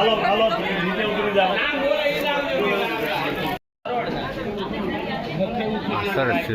હાલો હાલો નીચે ઉતરી જાઓ. સરસ છે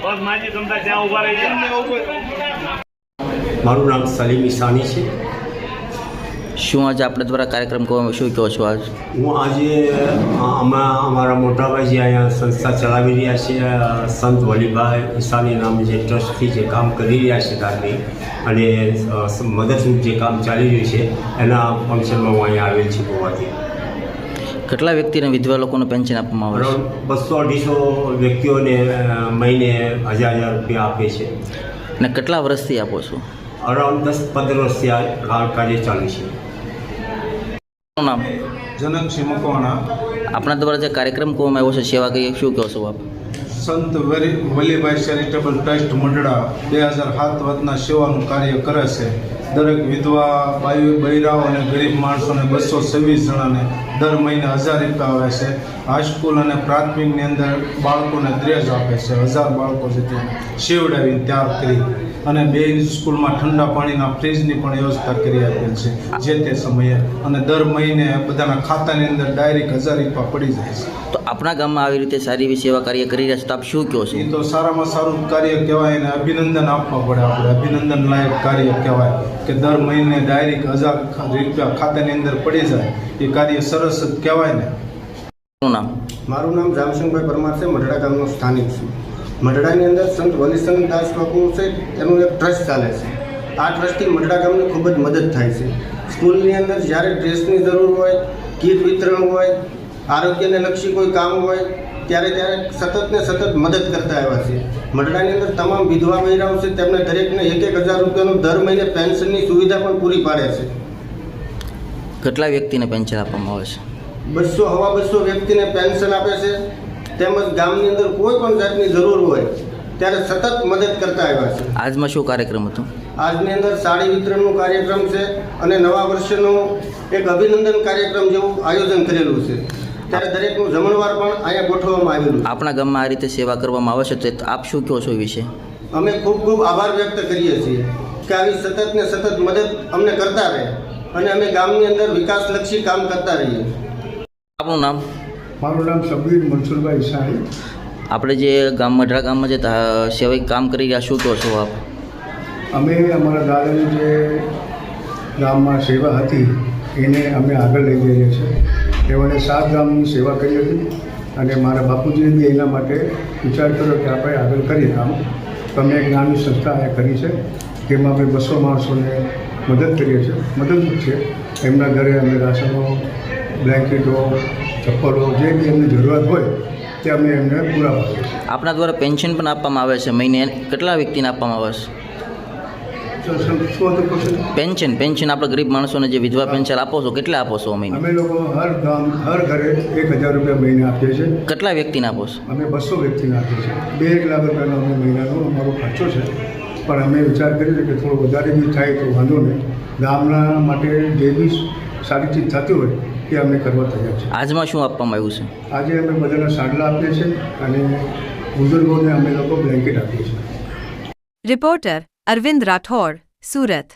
બસ માજી તમતા ત્યાં ઊભા રહી મારું નામ સલીમ ઈસાની છે. શું આજે આપણે દ્વારા કાર્યક્રમ કરવામાં શું કહો છો આજ? હું આજે આમાં અમારા મોટાભાઈ જે અહીંયા સંસ્થા ચલાવી રહ્યા છે સંત વલીભાઈ ઈશાની નામ જે ટ્રસ્ટથી જે કામ કરી રહ્યા છે ધાર્મિક અને મદદરૂપ જે કામ ચાલી રહ્યું છે એના ફંક્શનમાં હું અહીંયા આવેલ છું હોવાથી. કેટલા વ્યક્તિને વિધવા લોકોને પેન્શન આપવામાં આવે છે? બસો અઢીસો વ્યક્તિઓને મહિને હજાર હજાર રૂપિયા આપે છે. અને કેટલા વર્ષથી આપો છો? અરાઉન્ડ દસ પંદર વર્ષથી આ કાર્ય ચાલુ છે. નામ? જનકસિંહ મકવાણા આપણા દ્વારા જે કાર્યક્રમ કહેવામાં આવ્યો છે સેવા કહીએ શું કહો છો આપ? સંત વલીભાઈ ચેરિટેબલ ટ્રસ્ટ મંડળા બે હજાર સાત વર્ષના સેવાનું કાર્ય કરે છે. દરેક વિધવા બાયુ બૈરાઓ અને ગરીબ માણસોને બસો છવ્વીસ જણાને દર મહિને હજાર રૂપિયા આવે છે. હાઈસ્કૂલ અને પ્રાથમિકની અંદર બાળકોને દ્રેજ આપે છે. હજાર બાળકો છે ત્યાં. શિવડાવીને તૈયાર કરી અને બે સ્કૂલમાં ઠંડા પાણીના ફ્રીજની પણ વ્યવસ્થા કરી આપેલ છે જે તે સમયે. અને દર મહિને બધાના ખાતાની અંદર ડાયરેક્ટ હજાર રૂપિયા પડી જાય છે. તો આપણા ગામમાં આવી રીતે સારી એવી સેવા કાર્ય કરી રહ્યા છે તો આપ શું કહો છો? એ તો સારામાં સારું કાર્ય કહેવાય અને અભિનંદન આપવા પડે આપણે. અભિનંદન લાયક કાર્ય કહેવાય કે દર મહિને ડાયરેક્ટ હજાર રૂપિયા ખાતાની અંદર પડી જાય. એ કાર્ય સરસ જ કહેવાય ને. શું નામ? મારું નામ રામસિંહભાઈ પરમાર છે મઢડા ગામનો સ્થાનિક છું. મઢડાની અંદર સંત વલીસન દાસ બાપુ છે એનું એક ટ્રસ્ટ ચાલે છે. આ ટ્રસ્ટથી મઢડા ગામને ખૂબ જ મદદ થાય છે. સ્કૂલની અંદર જ્યારે ડ્રેસની જરૂર હોય કીટ વિતરણ હોય આરોગ્યને લક્ષી કોઈ કામ હોય ત્યારે ત્યારે સતત ને સતત મદદ કરતા આવ્યા છે. મઢડાની અંદર તમામ વિધવા મહિલાઓ છે તેમને દરેકને એક એક હજાર રૂપિયાનું દર મહિને પેન્શનની સુવિધા પણ પૂરી પાડે છે. કેટલા વ્યક્તિને પેન્શન આપવામાં આવે છે? બસો હવા બસો વ્યક્તિને પેન્શન આપે છે. તેમજ ગામની અંદર કોઈ પણ જાતની જરૂર હોય ત્યારે સતત મદદ કરતા આવ્યા છે. આજમાં શું કાર્યક્રમ હતો? આજની અંદર સાડી વિતરણનો કાર્યક્રમ છે અને નવા વર્ષનું એક અભિનંદન કાર્યક્રમ જેવું આયોજન કરેલું છે. ત્યારે દરેકનું જમણવાર પણ અહીંયા ગોઠવવામાં આવેલું આપણા ગામમાં આ રીતે સેવા કરવામાં આવે છે તો આપ શું કહો છો એ વિશે? અમે ખૂબ ખૂબ આભાર વ્યક્ત કરીએ છીએ કે આવી સતત ને સતત મદદ અમને કરતા રહે. અને અમે ગામની અંદર વિકાસલક્ષી કામ કરતા રહીએ. આપનું નામ? મારું નામ સબીર મનસુરભાઈ સાહેબ આપણે જે ગામ મઢરા ગામમાં જે તા- સેવાય કામ કરી રહ્યા શું કહો છો આપ? અમે અમારા દાદાની જે ગામમાં સેવા હતી એને અમે આગળ લઈ જઈએ છીએ. તેઓને સાત ગામની સેવા કરી હતી અને મારા બાપુજીએ બી એના માટે વિચાર કર્યો કે આપણે આગળ કરીએ કામ. તો અમે એક નાની સંસ્થા કરી છે તેમાં અમે બસો માણસોને મદદ કરીએ છીએ. મદદરૂપ છે એમના ઘરે અમે રાશનો બ્લેન્કેટો ચપ્પલો જે બી એમની જરૂરિયાત હોય તે અમે એમને પૂરા પાડીએ છીએ. આપણા દ્વારા પેન્શન પણ આપવામાં આવે છે. મહિને કેટલા વ્યક્તિને આપવામાં આવે છે? પેન્શન પેન્શન આપણે ગરીબ માણસોને જે વિધવા પેન્શન આપો છો કેટલા આપો છો મહિને? અમે લોકો હર ગામ હર ઘરે એક હજાર રૂપિયા મહિને આપીએ છીએ. કેટલા વ્યક્તિને આપો છો? અમે બસો વ્યક્તિને આપીએ છીએ. બે એક લાખ રૂપિયાનો અમે મહિનાનો અમારો ખર્ચો છે. પણ અમે વિચાર કરીએ કે થોડું વધારે બી થાય તો વાંધો નહીં. ગામના માટે જે બી સારી ચીજ થતી હોય એ અમે કરવા તૈયાર છે આજમાં શું આપવામાં આવ્યું છે? આજે અમે બધાને સાડલા આપીએ છીએ અને બુઝુર્ગોને અમે લોકો બ્લેન્કેટ આપીએ છીએ. રિપોર્ટર અરવિંદ રાઠોડ સુરત.